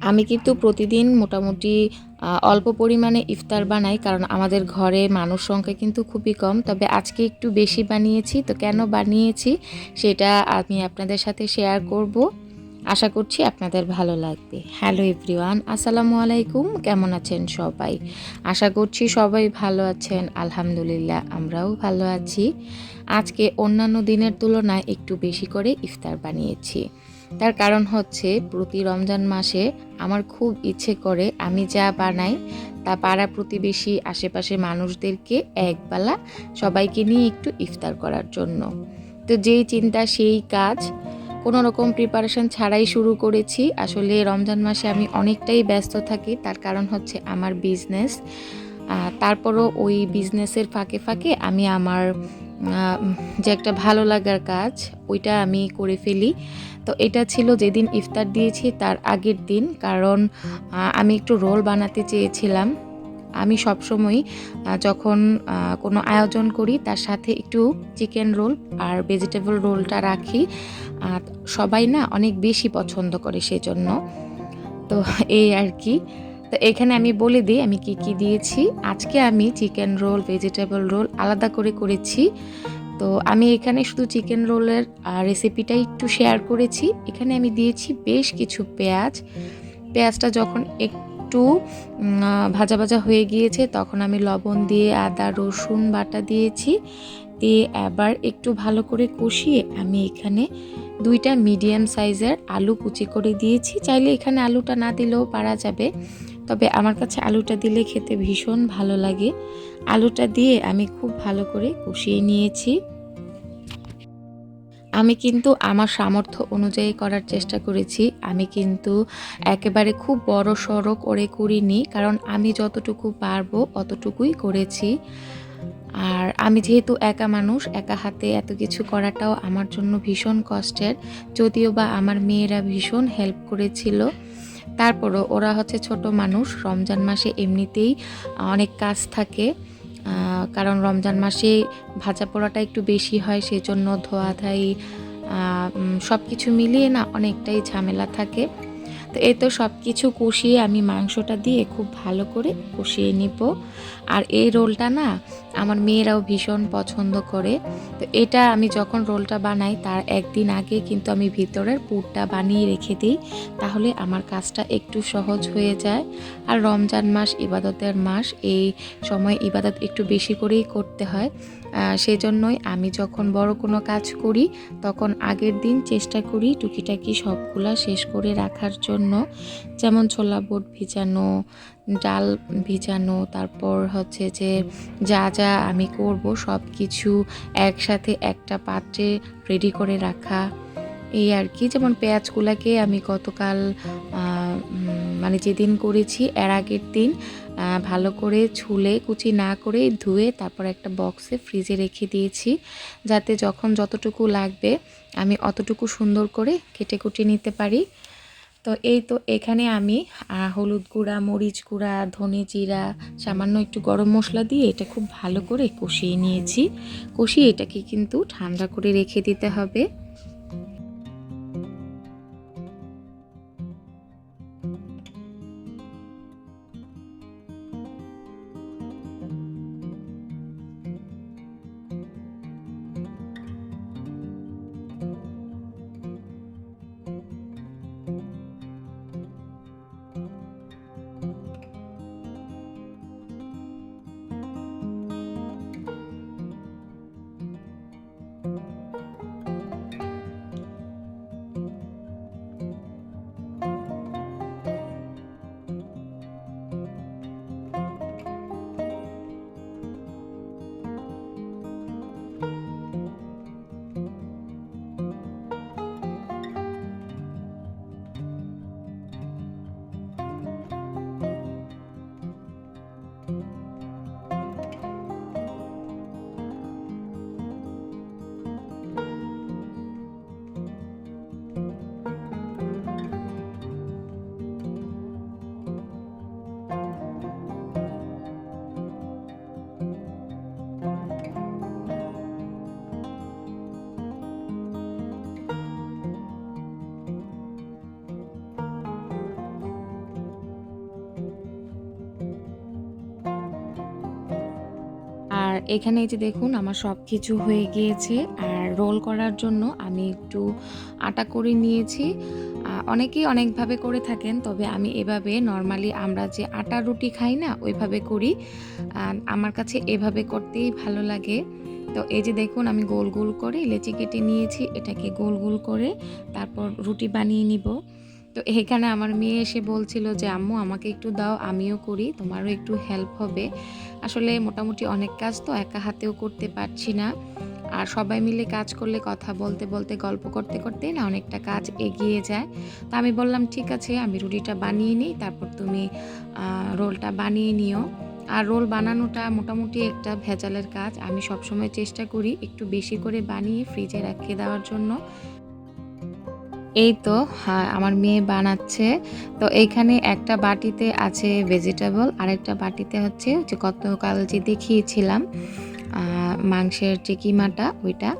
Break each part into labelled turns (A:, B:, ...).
A: আমি কিন্তু প্রতিদিন মোটামুটি অল্প পরিমাণে ইফতার বানাই কারণ আমাদের ঘরে মানুষ সংখ্যা কিন্তু খুবই কম। তবে আজকে একটু বেশি বানিয়েছি, তো কেন বানিয়েছি সেটা আমি আপনাদের সাথে শেয়ার করব। আশা করছি আপনাদের ভালো লাগবে। হ্যালো এভরিওয়ান আসসালামু আলাইকুম, কেমন আছেন সবাই? আশা করছি সবাই ভালো আছেন, আলহামদুলিল্লাহ আমরাও ভালো আছি। আজকে অন্যান্য দিনের তুলনায় একটু বেশি করে ইফতার বানিয়েছি। তার কারণ হচ্ছে প্রতি রমজান মাসে আমার খুব ইচ্ছে করে আমি যা বানাই তা পাড়া প্রতিবেশী আশেপাশে মানুষদেরকে একবেলা সবাইকে নিয়ে একটু ইফতার করার জন্য। তো যেই চিন্তা, সেই কাজ কোনো রকম প্রিপারেশন ছাড়াই শুরু করেছি। আসলে রমজান মাসে আমি অনেকটাই ব্যস্ত থাকি, তার কারণ হচ্ছে আমার বিজনেস তারপরও ওই বিজনেসের ফাঁকে ফাঁকে আমি আমার যে একটা ভালো লাগার কাজ, ওইটা আমি করে ফেলি। তো এটা ছিল যেদিন ইফতার দিয়েছি তার আগের দিন, কারণ আমি একটু রোল বানাতে চেয়েছিলাম। আমি সবসময় যখন কোনো আয়োজন করি তার সাথে একটু চিকেন রোল আর ভেজিটেবল রোলটা রাখি। আর সবাই না অনেক বেশি পছন্দ করে সেজন্য। তো এই আর কি। তো এখানে আমি বলে দিই আমি কি কি দিয়েছি। আজকে আমি চিকেন রোল, ভেজিটেবল রোল আলাদা করে করেছি। তো আমি এখানে শুধু চিকেন রোলের রেসিপিটাই একটু শেয়ার করেছি। এখানে আমি দিয়েছি বেশ কিছু পেঁয়াজ। পেঁয়াজটা যখন একটু ভাজা ভাজা হয়ে গিয়েছে, তখন আমি লবণ দিয়ে আদা, রসুন বাটা দিয়েছি। দিয়ে আবার একটু ভালো করে কষিয়ে আমি এখানে দুইটা মিডিয়াম সাইজের আলু কুচি করে দিয়েছি। চাইলে এখানে আলুটা না দিলেও পারা যাবে, তবে আমার কাছে আলুটা দিলে খেতে ভীষণ ভালো লাগে। আলুটা দিয়ে আমি খুব ভালো করে কষিয়ে নিয়েছি। আমি কিন্তু আমার সামর্থ্য অনুযায়ী করার চেষ্টা করেছি। আমি কিন্তু একেবারে খুব বড় সড়ো করে করিনি, কারণ আমি যতটুকু পারব অতটুকুই করেছি। আর আমি যেহেতু একা মানুষ, একা হাতে এত কিছু করাটাও আমার জন্য ভীষণ কষ্টের। যদিও বা আমার মেয়েরা ভীষণ হেল্প করেছিল। তারপরও ওরা হচ্ছে ছোট মানুষ, রমজান মাসে এমনিতেই অনেক কাজ থাকে। কারণ রমজান মাসে ভাজা পোড়াটা একটু বেশি হয়, সেজন্য ধোয়া ধাই সব কিছু মিলিয়ে না অনেকটাই ঝামেলা থাকে। তো এই তো সব কিছু কষিয়ে আমি মাংসটা দিয়ে খুব ভালো করে কষিয়ে নিব। আর এই রোলটা না আমার মেয়েরাও ভীষণ পছন্দ করে। তো এটা আমি যখন রোলটা বানাই তার একদিন আগে কিন্তু আমি ভিতরের পুরটা বানিয়ে রেখে দিই। তাহলে আমার কাজটা একটু সহজ হয়ে যায়। আর রমজান মাস, ইবাদতের মাস, এই সময় ইবাদত একটু বেশি করেই করতে হয়। আহ, সেজন্যই আমি যখন বড় কোনো কাজ করি তখন আগের দিন চেষ্টা করি টুকিটাকি সবগুলা শেষ করে রাখার জন্য। যেমন ছোলা বুট ভিজানো ডাল ভিজানো তারপর হচ্ছে যে যা যা আমি করব সব কিছু একসাথে একটা পাত্রে রেডি করে রাখা। এই আর কি যেমন পেঁয়াজগুলাকে আমি গতকাল মানে যেদিন করেছি এর আগের দিন ভালো করে ছুলে, কুচি না করে ধুয়ে তারপর একটা বক্সে ফ্রিজে রেখে দিয়েছি। যাতে যখন যতটুকু লাগবে, আমি অতটুকু সুন্দর করে কেটে কুটে নিতে পারি। তো এই তো এখানে আমি হলুদ গুঁড়া, মরিচ গুঁড়া, ধনে জিরা, সামান্য একটু গরম মশলা দিয়ে এটা খুব ভালো করে কষিয়ে নিয়েছি। কষিয়ে এটাকে কিন্তু ঠান্ডা করে রেখে দিতে হবে। এখানে এই যে দেখুন, আমার সব কিছু হয়ে গিয়েছে আর রোল করার জন্য আমি একটু আটা করে নিয়েছি। অনেকেই অনেকভাবে করে থাকেন, তবে আমি এভাবে নর্মালি আমরা যে আটা রুটি খাই না, ওইভাবে করি। আমার কাছে এভাবে করতেই ভালো লাগে। তো এই যে দেখুন, আমি গোল গোল করে লেচি কেটে নিয়েছি, এটাকে গোল গোল করে তারপর রুটি বানিয়ে নিব। তো এখানে আমার মেয়ে এসে বলছিল যে, আম্মু, আমাকে একটু দাও, আমিও করি, তোমারও একটু হেল্প হবে। আসলে মোটামুটি অনেক কাজ তো একা হাতেও করতে পারছি না। আর সবাই মিলে কাজ করলে, কথা বলতে বলতে, গল্প করতে করতে না অনেকটা কাজ এগিয়ে যায়। তো আমি বললাম, ঠিক আছে, আমি রুটিটা বানিয়ে নিই, তারপর তুমি রোলটা বানিয়ে নিও। আর রোল বানানোটা মোটামুটি একটা ভেজালের কাজ। আমি সবসময় চেষ্টা করি একটু বেশি করে বানিয়ে ফ্রিজে রেখে দেওয়ার জন্য। এই তো হ্যাঁ আমার মেয়ে বানাচ্ছে। তো এইখানে একটা বাটিতে আছে ভেজিটেবল আরেকটা বাটিতে হচ্ছে যে গতকাল যে দেখিয়েছিলাম মাংসের যে কিমাটা, ওইটা।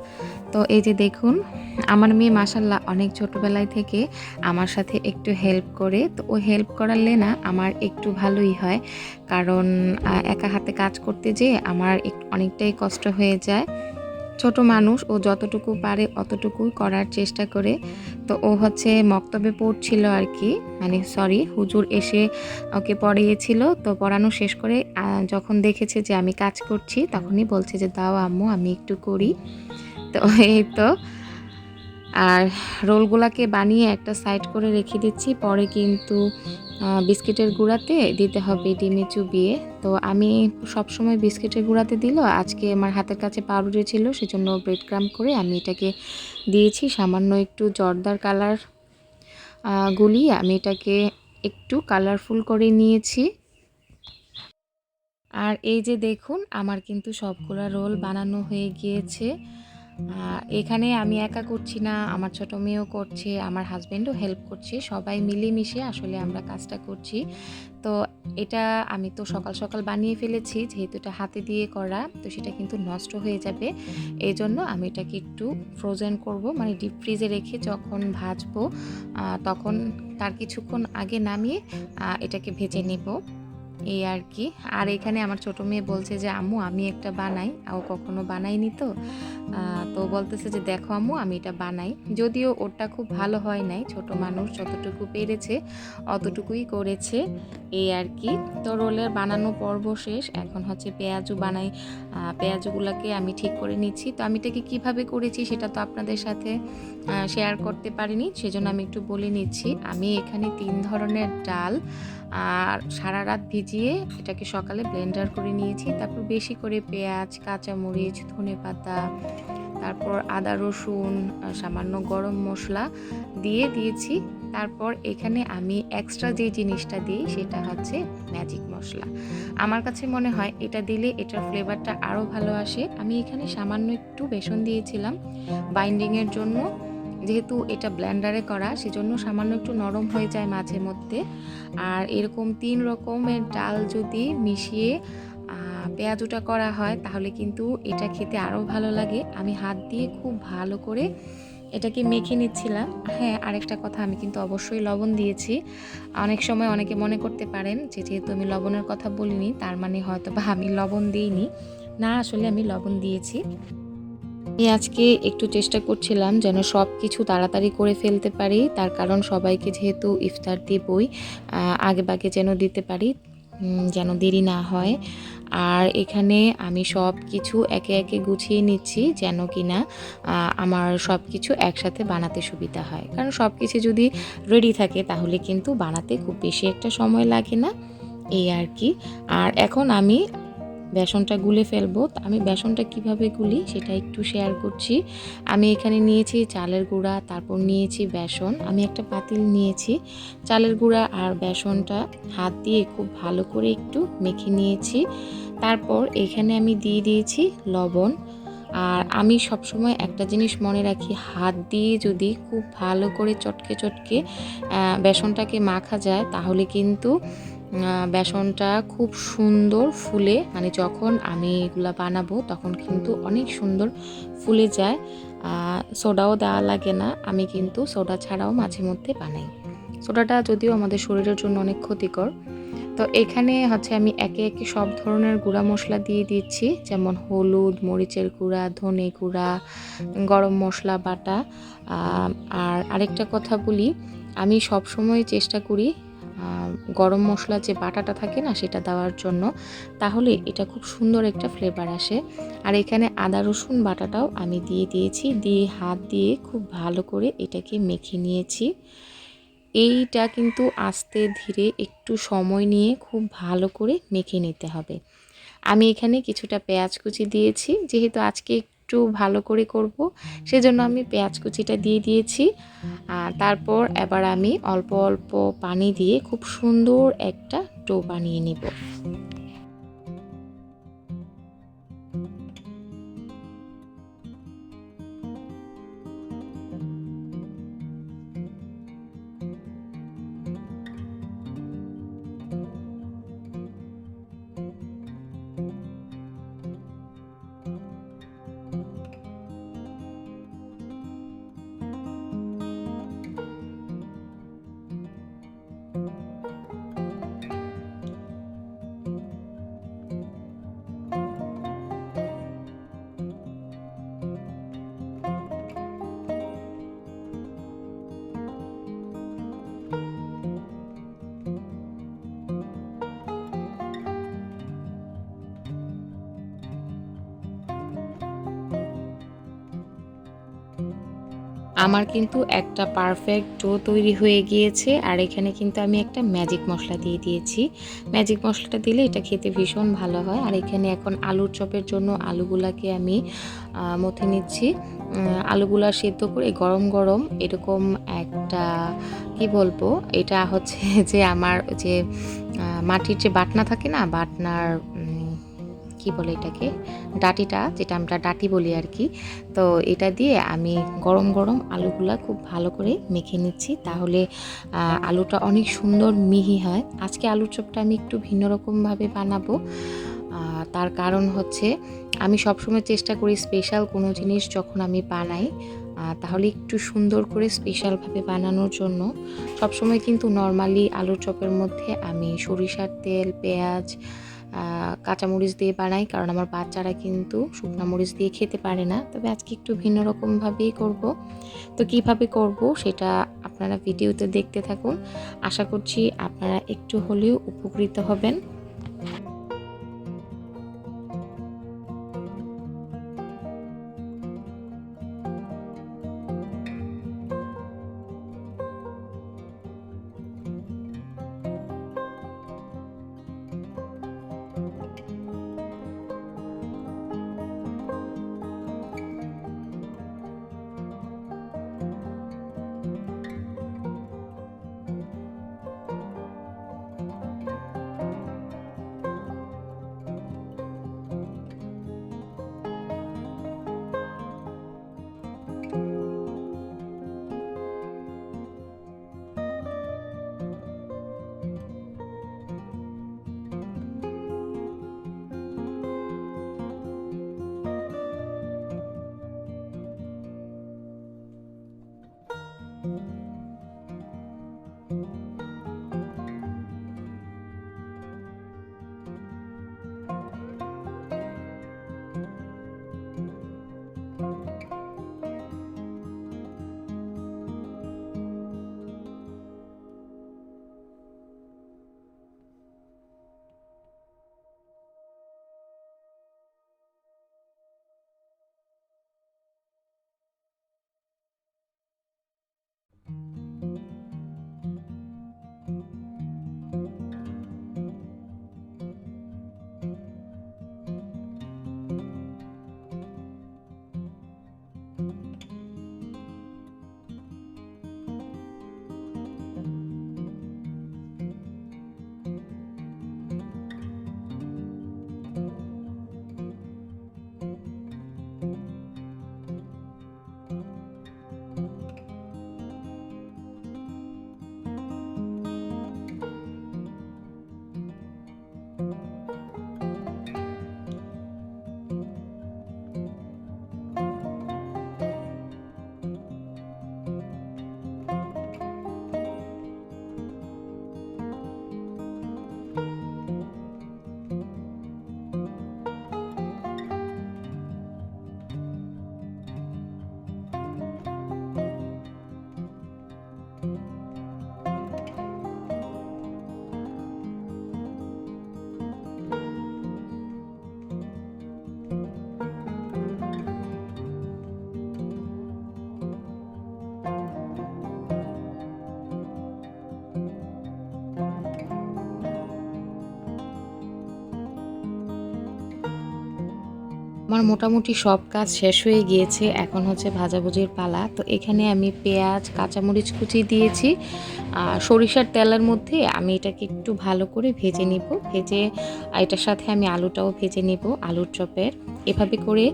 A: তো এই যে দেখুন, আমার মেয়ে মাসাল্লাহ অনেক ছোটবেলায় থেকে আমার সাথে একটু হেল্প করে। তো ও হেল্প করালে না আমার একটু ভালোই হয়। কারণ একা হাতে কাজ করতে যেয়ে আমার অনেকটাই কষ্ট হয়ে যায়। ছোট মানুষ ও যতটুকু পারে অতটুকু করার চেষ্টা করে। তো ও হচ্ছে মক্তবে পড়ছিল আর কি মানে সরি হুজুর এসে ওকে পড়িয়েছিল। তো পড়ানো শেষ করে যখন দেখেছে যে আমি কাজ করছি, তখনই বলছে যে, দাও আম্মু, আমি একটু করি। তো এই তো। আর রোলগুলাকে বানিয়ে একটা সাইড করে রেখে দিচ্ছি, পরে কিন্তু বিস্কিটের গুঁড়াতে দিতে হবে ডিমে চুবিয়ে। তো আমি সবসময় বিস্কিটের গুঁড়াতে দিল। আজকে আমার হাতের কাছে পাউরুটি ছিল, সেজন্য ব্রেড ক্রাম করে আমি এটাকে দিয়েছি। সামান্য একটু জর্দার কালার গুলিয়ে আমি এটাকে একটু কালারফুল করে নিয়েছি। আর এই যে দেখুন, আমার কিন্তু সবগুলা রোল বানানো হয়ে গিয়েছে। এখানে আমি একা করছি না, আমার ছোট মেয়েও করছে, আমার হাজব্যান্ডও হেল্প করছে, সবাই মিলেমিশে আসলে আমরা কাজটা করছি। তো এটা আমি তো সকাল সকাল বানিয়ে ফেলেছি, যেহেতু এটা হাতে দিয়ে করা, তো সেটা কিন্তু নষ্ট হয়ে যাবে। এই জন্য আমি এটাকে একটু ফ্রোজেন করব মানে ডিপ ফ্রিজে রেখে যখন ভাজবো তখন তার কিছুক্ষণ আগে নামিয়ে এটাকে ভেজে নেব। এই আর কি। আর এখানে আমার ছোট মেয়ে বলছে যে, আম্মু, আমি একটা বানাই। ও কখনো বানাইনি তো। তো বলতেছে যে, দেখো আম্মু, আমি এটা বানাই। যদিও ওটা খুব ভালো হয় নাই, ছোট মানুষ যতটুকু পেরেছে, অতটুকুই করেছে। এই আর কি। তো রোলের বানানো পর্ব শেষ। এখন হচ্ছে পেঁয়াজু বানাই। পেঁয়াজুগুলোকে আমি ঠিক করে নিচ্ছি। তো আমি এটাকে কীভাবে করেছি সেটা তো আপনাদের সাথে শেয়ার করতে পারিনি। সেজন্য আমি একটু বলে নিচ্ছি। আমি এখানে তিন ধরনের ডাল আর সারা রাত ভিজিয়ে এটাকে সকালে ব্লেন্ডার করে নিয়েছি। তারপর বেশি করে পেঁয়াজ, কাঁচামরিচ ধনে পাতা তারপর আদা, রসুন সামান্য গরম মশলা দিয়ে দিয়েছি। তারপর এখানে আমি এক্সট্রা যে জিনিসটা দিই সেটা হচ্ছে ম্যাজিক মশলা। আমার কাছে মনে হয় এটা দিলে এটার ফ্লেভারটা আরও ভালো আসে। আমি এখানে সামান্য একটু বেসন দিয়েছিলাম। বাইন্ডিংয়ের জন্য যেহেতু এটা ব্ল্যান্ডারে করা, সেজন্য সামান্য একটু নরম হয়ে যায় মাঝে মধ্যে। আর এরকম তিন রকমের ডাল যদি মিশিয়ে পেঁয়াজুটা করা হয়, তাহলে কিন্তু এটা খেতে আরও ভালো লাগে। আমি হাত দিয়ে খুব ভালো করে এটাকে মেখে নিচ্ছিলাম। হ্যাঁ আরেকটা কথা, আমি কিন্তু অবশ্যই লবণ দিয়েছি। অনেক সময় অনেকে মনে করতে পারেন যে, যেহেতু আমি লবণের কথা বলিনি, তার মানে হয়তো বা আমি লবণ দিইনি। না, আসলে আমি লবণ দিয়েছি। আমি আজকে একটু চেষ্টা করছিলাম যেন সব কিছু তাড়াতাড়ি করে ফেলতে পারি। তার কারণ সবাইকে যেহেতু ইফতার দিবই আগে বাগে যেন দিতে পারি যেন দেরি না হয়। আর এখানে আমি সব কিছু একে একে গুছিয়ে নিচ্ছি যেন কিনা আমার সব কিছু একসাথে বানাতে সুবিধা হয়। কারণ সব কিছু যদি রেডি থাকে তাহলে কিন্তু বানাতে খুব বেশি একটা সময় লাগে না, এই আর কি। আর এখন আমি বেসনটা গুলে ফেলব। আমি বেসনটা কীভাবে গুলি সেটা একটু শেয়ার করছি। আমি এখানে নিয়েছি চালের গুঁড়া, তারপর নিয়েছি বেসন। আমি একটা পাতিল নিয়েছি। চালের গুঁড়া আর বেসনটা হাত দিয়ে খুব ভালো করে একটু মেখে নিয়েছি। তারপর এখানে আমি দিয়ে দিয়েছি লবণ। আর আমি সবসময় একটা জিনিস মনে রাখি, হাত দিয়ে যদি খুব ভালো করে চটকে চটকে বেসনটাকে মাখা যায়, তাহলে কিন্তু বেসনটা খুব সুন্দর ফুলে মানে যখন আমি এগুলা বানাবো তখন কিন্তু অনেক সুন্দর ফুলে যায়। সোডাও দেওয়া লাগে না, আমি কিন্তু সোডা ছাড়াও মাঝে মধ্যে বানাই। সোডাটা যদিও আমাদের শরীরের জন্য অনেক ক্ষতিকর। তো এখানে হচ্ছে আমি একে একে সব ধরনের গুঁড়া মশলা দিয়ে দিচ্ছি, যেমন হলুদ, মরিচের গুঁড়া, ধনে গুঁড়া, গরম মশলা, বাটা। আর আরেকটা কথা বলি, আমি সব সময় চেষ্টা করি গরম মশলা যে বাটাটা থাকে না, সেটা দেওয়ার জন্য, তাহলে এটা খুব সুন্দর একটা ফ্লেভার আসে। আর এখানে আদা রসুন বাটাটাও আমি দিয়ে দিয়েছি, দিয়ে হাত দিয়ে খুব ভালো করে এটাকে মেখে নিয়েছি। এইটা কিন্তু আস্তে ধীরে একটু সময় নিয়ে খুব ভালো করে মেখে নিতে হবে। আমি এখানে কিছুটা পেঁয়াজ কুচি দিয়েছি, যেহেতু আজকে একটু ভালো করে করব। সেজন্য আমি পেঁয়াজ কুচিটা দিয়ে দিয়েছি। তারপর এবার আমি অল্প অল্প পানি দিয়ে খুব সুন্দর একটা ডো বানিয়ে নিব। আমার কিন্তু একটা পারফেক্ট ডো তৈরি হয়ে গিয়েছে, আর এখানে কিন্তু আমি একটা ম্যাজিক মশলা দিয়ে দিয়েছি। ম্যাজিক মশলাটা দিলে এটা খেতে ভীষণ ভালো হয়, আর এখানে এখন আলুর চপের জন্য আলুগুলাকে আমি মথে নিচ্ছি। আলুগুলা সেদ্ধ করে গরম গরম এরকম একটা, কি বলব, এটা হচ্ছে যে আমার যে মাটির যে বাটনা থাকে না, বাটনার কি বলে এটাকে? ডাটিটা, যেটা আমরা ডাটি বলি আর কি। তো এটা দিয়ে আমি গরম গরম আলুগুলা খুব ভালো করে মেখে নিচ্ছি। তাহলে আলুটা অনেক সুন্দর মিহি হয়। আজকে আলুর চপটা আমি একটু ভিন্ন রকমভাবে বানাবো। তার কারণ হচ্ছে, আমি সবসময় চেষ্টা করি স্পেশাল কোনো জিনিস যখন আমি বানাই তাহলে একটু সুন্দর করে স্পেশালভাবে বানানোর জন্য। সবসময় কিন্তু নর্মালি আলুর চপের মধ্যে আমি সরিষার তেল, পেঁয়াজ কাঁচামরিচ দিয়ে বানাই, কারণ আমার বাচ্চারা কিন্তু শুকনো মরিচ দিয়ে খেতে পারে না। তবে আজকে একটু ভিন্ন রকমভাবেই করব। তো কীভাবে করব সেটা আপনারা ভিডিওতে দেখতে থাকুন। আশা করছি আপনারা একটু হলেও উপকৃত হবেন। আমার মোটামুটি সব কাজ শেষ হয়ে গিয়েছে। এখন হচ্ছে ভাজাভুজির পালা। তো এখানে আমি পেঁয়াজ, কাঁচামরিচ কুচি দিয়েছি। আর সরিষার তেলের মধ্যে আমি এটাকে একটু ভালো করে ভেজে নিব। ভেজে এটার সাথে আমি আলুটাও ভেজে নিব, আলুর চপের। এভাবে করে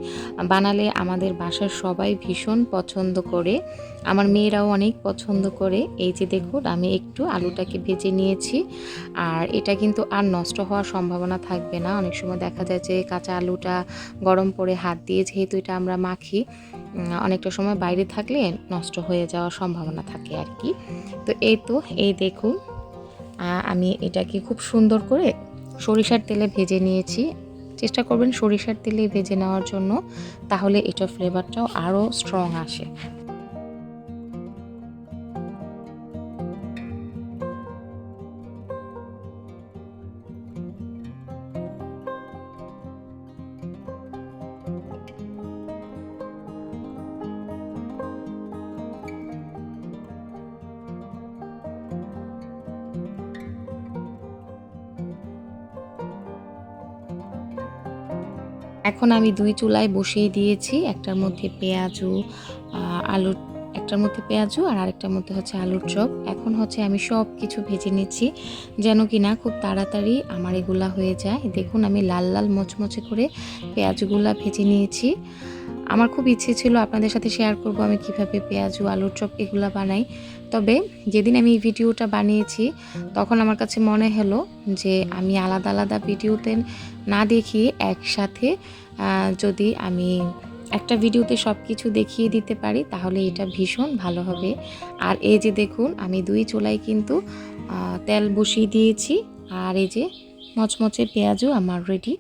A: বানালে আমাদের বাসার সবাই ভীষণ পছন্দ করে। আমার মেয়েরাও অনেক পছন্দ করে। এই যে দেখুন, আমি একটু আলুটাকে ভেজে নিয়েছি। আর এটা কিন্তু আর নষ্ট হওয়ার সম্ভাবনা থাকবে না। অনেক সময় দেখা যায় যে কাঁচা আলুটা গরম করে হাত দিয়ে যেহেতু এটা আমরা মাখি অনেকটা সময় বাইরে থাকলে নষ্ট হয়ে যাওয়ার সম্ভাবনা থাকে আর কি। তো এই তো, এই দেখুন আমি এটাকে খুব সুন্দর করে সরিষার তেলে ভেজে নিয়েছি। চেষ্টা করবেন সরিষার তেলে ভেজে নেওয়ার জন্য তাহলে এটার ফ্লেভারটাও আরও স্ট্রং আসে। এখন আমি দুই চুলায় বসিয়ে দিয়েছি। একটার মধ্যে পেঁয়াজু আলুর, একটার মধ্যে পেঁয়াজু আর আরেকটার মধ্যে হচ্ছে আলুর চপ। এখন হচ্ছে আমি সব কিছু ভেজে নিচ্ছি, যেন কি না খুব তাড়াতাড়ি আমার এগুলা হয়ে যায়। দেখুন আমি লাল লাল মচমচে করে পেঁয়াজগুলা ভেজে নিয়েছি। আমার খুব ইচ্ছে ছিল আপনাদের সাথে শেয়ার করব আমি কীভাবে পেঁয়াজু, আলুর চপ এগুলো বানাই। তবে যেদিন আমি এই ভিডিওটা বানিয়েছি, তখন আমার কাছে মনে হলো যে আমি আলাদা আলাদা ভিডিওতে না দেখিয়ে একসাথে যদি আমি একটা ভিডিওতে সব কিছু দেখিয়ে দিতে পারি, তাহলে এটা ভীষণ ভালো হবে। আর এই যে দেখুন, আমি দুই চুলাই কিন্তু তেল বসিয়ে দিয়েছি। আর এই যে মচমচে পেঁয়াজও আমার রেডি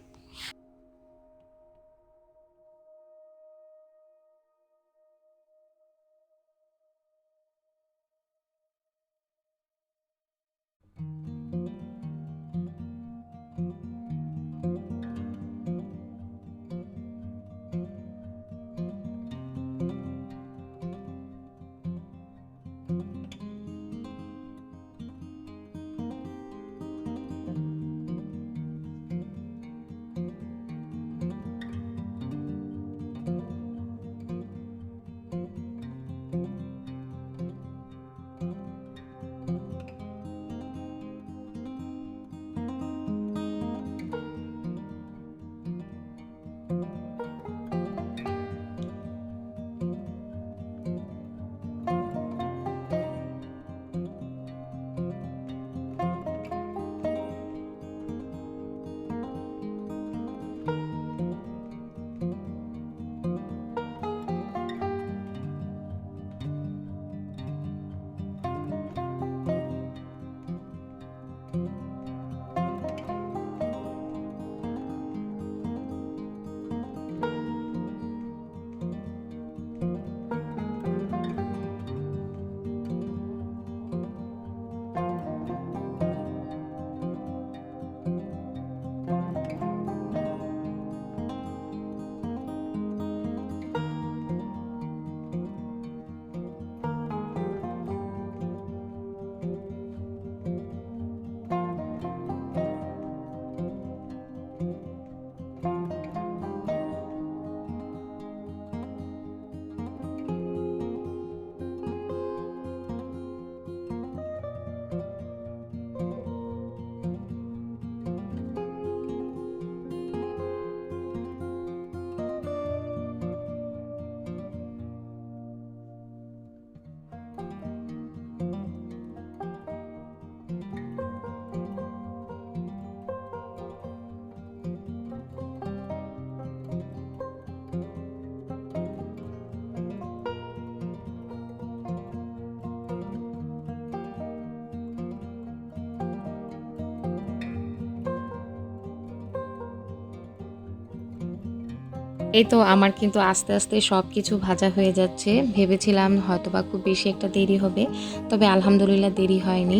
A: এই তো আমার কিন্তু আস্তে আস্তে সব কিছু ভাজা হয়ে যাচ্ছে। ভেবেছিলাম হয়তো বা খুব বেশি একটা দেরি হবে, তবে আলহামদুলিল্লাহ দেরি হয়নি।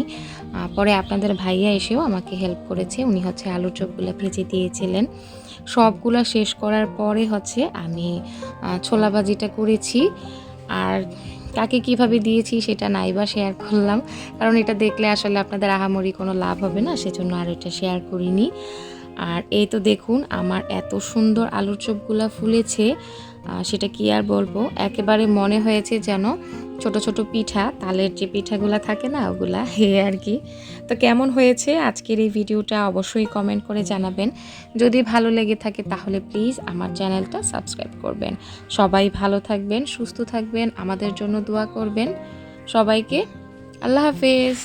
A: পরে আপনাদের ভাইয়া এসেও আমাকে হেল্প করেছে। উনি হচ্ছে আলুর চপগুলো ভেজে দিয়েছিলেন। সবগুলো শেষ করার পরে হচ্ছে আমি ছোলা ভাজিটা করেছি। আর কাকে কীভাবে দিয়েছি সেটা নাইবা শেয়ার করলাম। কারণ এটা দেখলে আসলে আপনাদের আহামরি কোনো লাভ হবে না, সেজন্য আর এটা শেয়ার করিনি। আর এই তো দেখুন, আমার এত সুন্দর আলুর চপগুলা ফুলেছে। সেটা কি আর বলব? একেবারে মনে হয়েছে যেন ছোট ছোট পিঠা, তালের যে পিঠাগুলা থাকে না, ওগুলা হে আর কি। তো কেমন হয়েছে আজকের এই ভিডিওটা অবশ্যই কমেন্ট করে জানাবেন। যদি ভালো লেগে থাকে তাহলে প্লিজ আমার চ্যানেলটা সাবস্ক্রাইব করবেন। সবাই ভালো থাকবেন, সুস্থ থাকবেন, আমাদের জন্য দোয়া করবেন। সবাইকে আল্লাহ হাফেজ।